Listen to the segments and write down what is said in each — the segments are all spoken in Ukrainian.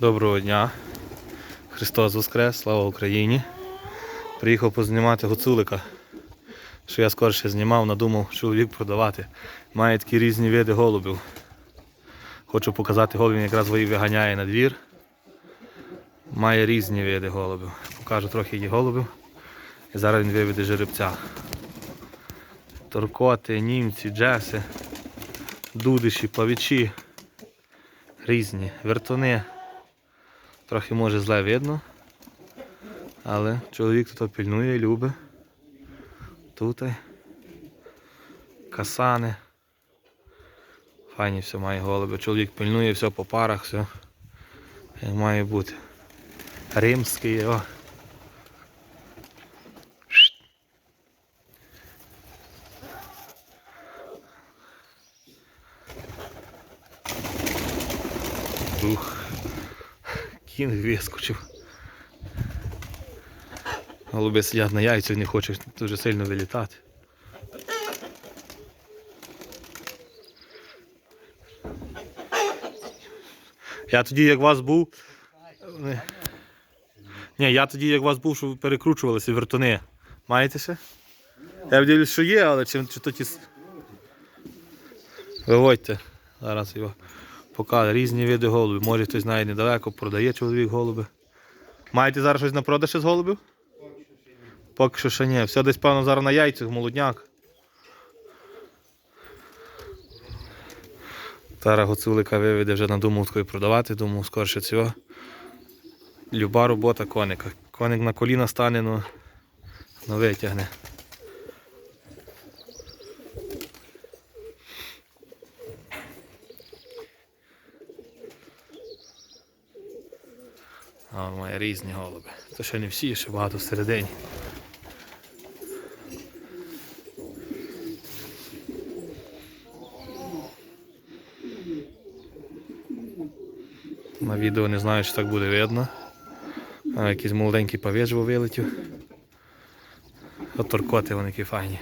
Доброго дня. Христос Воскрес, слава Україні. Приїхав познімати гуцулика. Що я скорше знімав, надумав чоловік продавати. Має такі різні види голубів. Хочу показати голубів, якраз її виганяє на двір. Має різні види голубів. Покажу трохи її голубів. І зараз він виведе жеребця. Торкоти, німці, джеси, дудиші, павічі. Різні, вертуни. Трохи може зле видно. Але чоловік тут пильнує, любить. Тут. Касани. Файні все має голуби. Чоловік пильнує все по парах, все. Як має бути. Римський, о. Ух. Кінг вискочив. Голуби сидять на яйцях, не хочуть дуже сильно вилітати. Я тоді, як вас був. Ні, я тоді, як вас був, що перекручувалися вертуни. Маєте ще? Я дивлюсь, що є, але чи, чи то ті. Виводьте. Зараз його покажу. Різні види голубів. Може хтось знає недалеко, продає чоловік голуби. Маєте зараз щось на продаж з голубів? Поки що ще ні. Все десь певно зараз на яйцях, молодняк. Зараз гоцулика виведе вже надумав такої продавати, думав скорше цього. Люба робота коника. Коник на коліна стане, ну, ну витягне. А, має різні голуби. Це ще не всі, ще багато всередині. На відео не знаю, чи так буде видно. А, якийсь молоденький павіж вилетів. От торкоти вони які файні.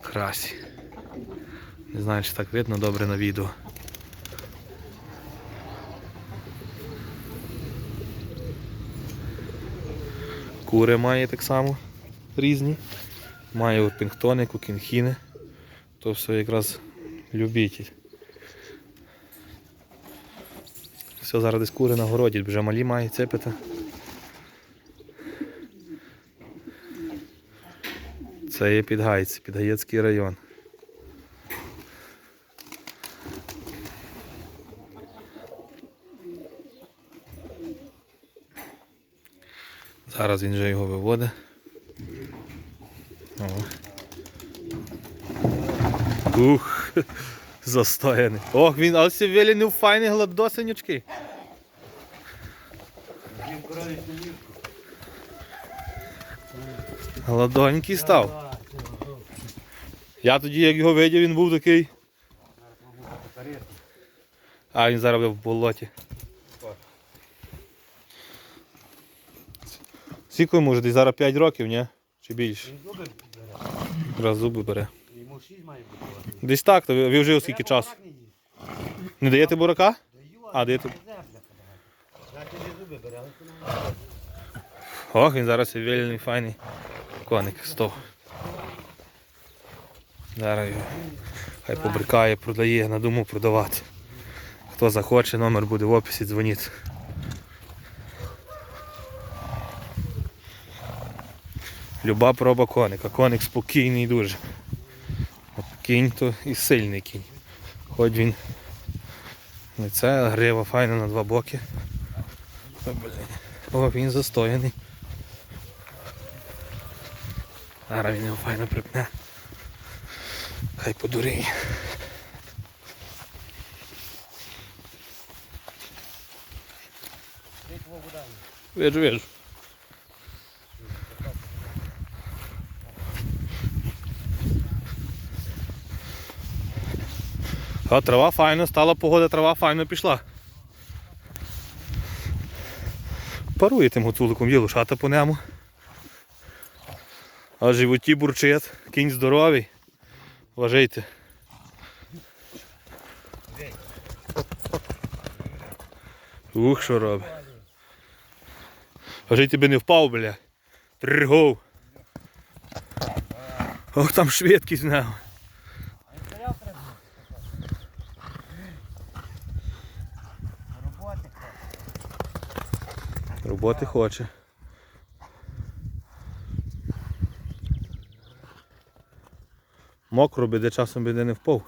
Красі. Не знаю, чи так видно добре на відео. Кури має так само різні. Має от кукінхіни. кінхіни. То все якраз любитель. Все, зараз десь кури на городі, вже малі має цепити. Це є Підгайці, Підгаєцький район. Зараз він вже його виводить. О. Ух, застояний. Ох, він сі вилінив файний гладосенючки. Гладонький став. Я тоді, як його видів, він був такий. А він зараз в болоті. Скільки йому вже десь зараз 5 років, ні? Чи більше? Він зуби бере. Раз зуби бере. Йому шість має бути. Десь так, то ви вже скільки часу? Не даєте бурака? Даю, А, даєте. Значить, зуби бере, але це не може. Ох, він зараз вільний, файний коник стов. Зараз його хай побрикає, продає, надумав продавати. Хто захоче, номер буде в описі, дзвоніть. Люба проба коника. Коник спокійний дуже. Кінь то і сильний кінь. Хоч він не це, а грива файна на два боки. О. О, він застояний. Зараз він його файно припне. Хай подуріє. Вижу, вижу. А трава файно, стала погода, трава файно пішла. Парує тим гуцуликом, є лошата по ньому. А животі бурчить, кінь здоровий. Вважайте. Ух, що робить. Кажи тебе не впав, бля. Тригов. Ох, там швидкість в нього. А він стояв треба. Роботи хоче. Роботи хоче. Мокро би, де часом би де не впав.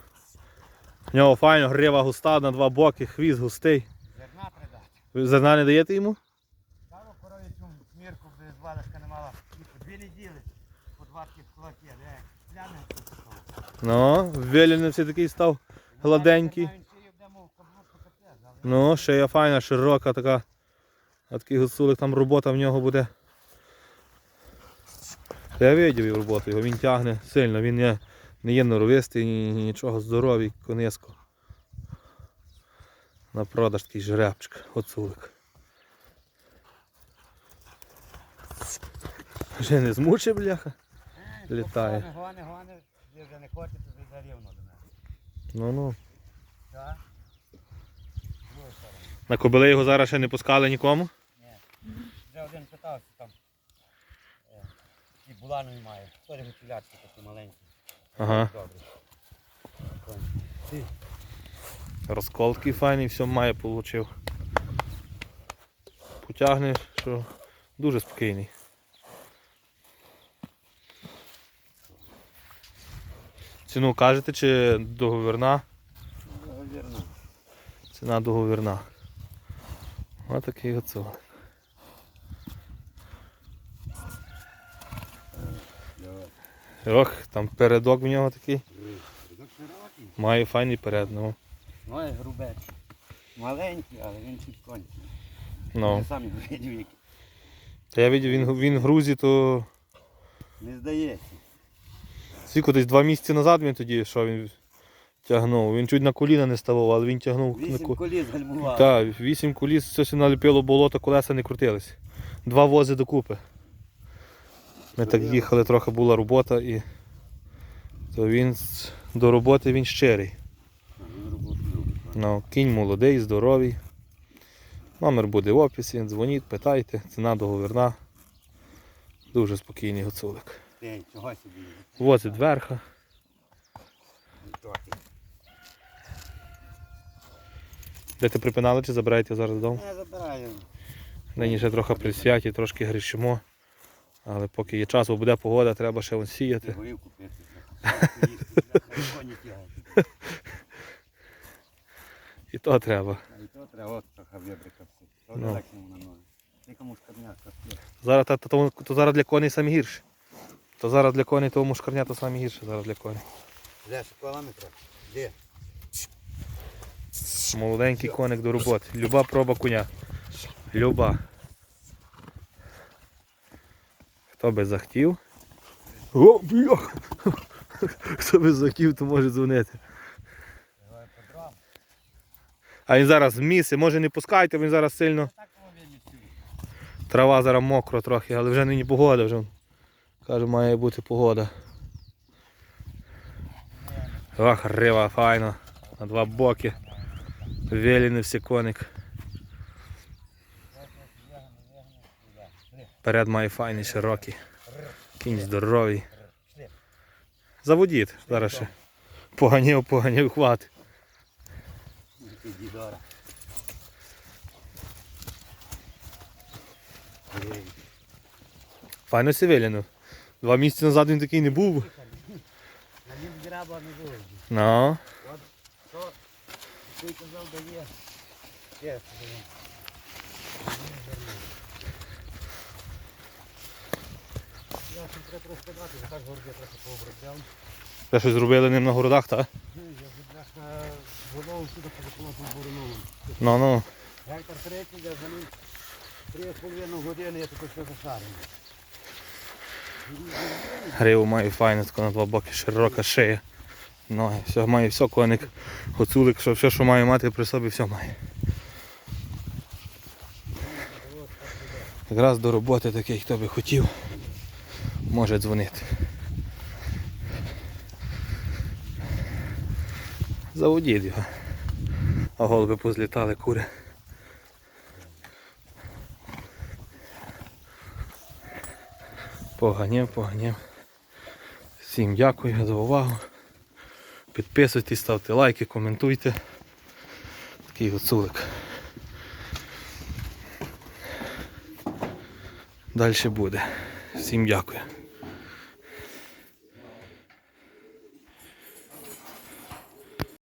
В нього файно, грива густа на два боки, хвіст густий. Зерна придати. Зерна не даєте йому? Там корові цю смірку без валишка не мала. Дві неділи. По два кулаки. Де? Пляне. Ну, виліни все такий став гладенький. Ну, шия файна, широка така. А такий гуцулик, там робота в нього буде. Я видів його роботу, його він тягне сильно, він не, не є норовистий, ні, ні- нічого здоровий, кониско. На продаж такий жеребчик, гуцулик. Вже не змучив, бляха. Е, Літає. Гони, гони, гони. Вже не хочете, то рівно до мене. Ну-ну. Так? На кобили його зараз ще не пускали нікому. Ні. Вже один питався там. е, Ті буланові має. Теж гуцулячки такі маленькі. Ага. Добре. Розколки файний, все має получив. Потягне, що дуже спокійний. Ціну кажете чи договірна? Вірно. Ціна договірна. Ось такий оцо. Ох, там передок в нього такий. Має файний перед, ну. Має грубець. Маленький, але він чуть кончий. ну. Я сам його видів, який. Та я бачив, він, він в грузі, то Не здається. Скільки десь два місяці назад він тоді, що він тягнув. Він чуть на коліна не ставав, але він тягнув. на Вісім ко- коліс гальмував. Так, вісім коліс, щось наліпило болото, колеса не крутились. Два вози докупи. Ми так їхали, трохи була робота і то він до роботи він щирий. Ну, кінь молодий, здоровий. Номер буде в описі, дзвоніть, питайте, ціна договірна. Дуже спокійний гуцулик. Возить верха. Де ти припинали чи забираєте зараз додому? Я забираю. Нині ще трохи при святі, трошки грішимо. Але поки є час, бо буде погода, треба ще вон сіяти. горівку пити. На. І то треба. І то треба от трохи вибрикався. То Ну. на ноги. Ти комусь корняк. Зараз, та, то, то зараз для коней самі гірше. То зараз для коней, того мушкарня, то самі гірше зараз для коней. Де шоколадами трохи? Де? Молоденький коник до роботи. Люба проба коня. Люба. Хто би захотів? О, бляха! Хто би захотів, то може дзвонити. А він зараз в місці, може не пускайте, він зараз сильно. Трава зараз мокро трохи, але вже нині погода вже. Каже, має бути погода. Ох, рива файно. На два боки. Веліний всі коник. Перед має файний, широкий. Кінь здоровий. Заводіть зараз ще. Поганів, поганів, хват. Файно сівеліну. Два місяці назад він такий не був. На нім граба не було. Ну. Ти казав, дає. Є, дає. Я ще треба трошки дати, бо так горді трохи пообробляв. Те щось зробили ним на городах, так? Ну, Я вже бляха голову сюди позаколов по боронову. Ну ну. Гектар третій, я за ним три з половиною години, я тако все зашарив. Гриву має файно, тако на два боки, широка шия ноги. Все має, все, коник, гоцулик, що, все, що має мати при собі, все має. Якраз до роботи такий, хто би хотів, може дзвонити. Заводіть його. А голуби позлітали кури. Поганів, поганяв. Всім дякую за увагу. Підписуйтесь, ставте лайки, коментуйте. Такий гуцулик. Далі буде. Всім дякую.